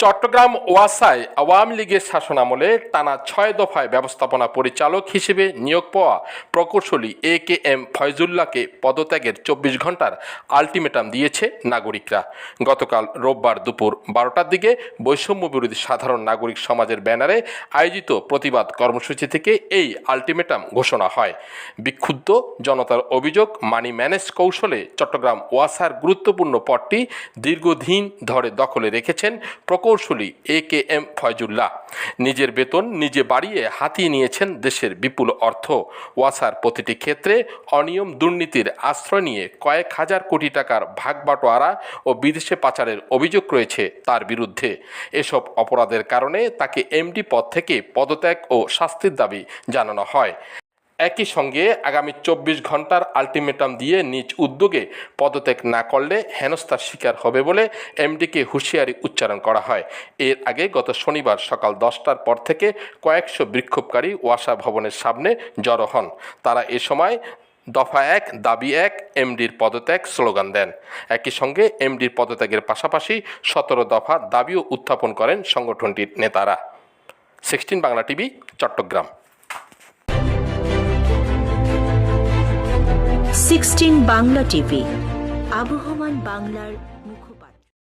চট্টগ্রাম ওয়াসায় আওয়ামী লীগের শাসনামলে টানা ছয় দফায় ব্যবস্থাপনা পরিচালক হিসেবে নিয়োগ পাওয়া প্রকৌশলী এ কে এম ফয়জুল্লাহকে পদত্যাগের চব্বিশ ঘণ্টার আলটিমেটাম দিয়েছে নাগরিকরা। গতকাল রোববার দুপুর বারোটার দিকে বৈষম্য বিরোধী সাধারণ নাগরিক সমাজের ব্যানারে আয়োজিত প্রতিবাদ কর্মসূচি থেকে এই আলটিমেটাম ঘোষণা হয়। বিক্ষুব্ধ জনতার অভিযোগ, মানি ম্যানেজ কৌশলে চট্টগ্রাম ওয়াসার গুরুত্বপূর্ণ পদটি দীর্ঘদিন ধরে দখলে রেখেছেন প্রকৌশলী এ কে এম ফয়জুল্লাহ। নিজের বেতন নিজে বাড়িয়ে হাতিয়ে নিয়েছেন দেশের বিপুল অর্থ। ওয়াসার প্রতিটি ক্ষেত্রে অনিয়ম দুর্নীতির আশ্রয় নিয়ে কয়েক হাজার কোটি টাকার ভাগ বাটোয়ারা ও বিদেশে পাচারের অভিযোগ রয়েছে তার বিরুদ্ধে। এসব অপরাধের কারণে তাকে এমডি পদ থেকে পদত্যাগ ও শাস্তির দাবি জানানো হয়। একই সঙ্গে আগামী চব্বিশ ঘণ্টার আলটিমেটাম দিয়ে নিজ উদ্যোগে পদত্যাগ না করলে হেনস্থার শিকার হবে বলে এমডিকে হুঁশিয়ারি উচ্চারণ করা হয়। এর আগে গত শনিবার সকাল দশটার পর থেকে কয়েকশো বিক্ষোভকারী ওয়াসা ভবনের সামনে জড়ো হন। তারা এ সময় দফা এক, দাবি এক, এমডির পদত্যাগ স্লোগান দেন। একই সঙ্গে এমডির পদত্যাগের পাশাপাশি সতেরো দফা দাবিও উত্থাপন করেন সংগঠনটির নেতারা। Sixteen Bangla TV, Chattogram. Sixteen Bangla TV আবহমান বাংলার মুখপাত্র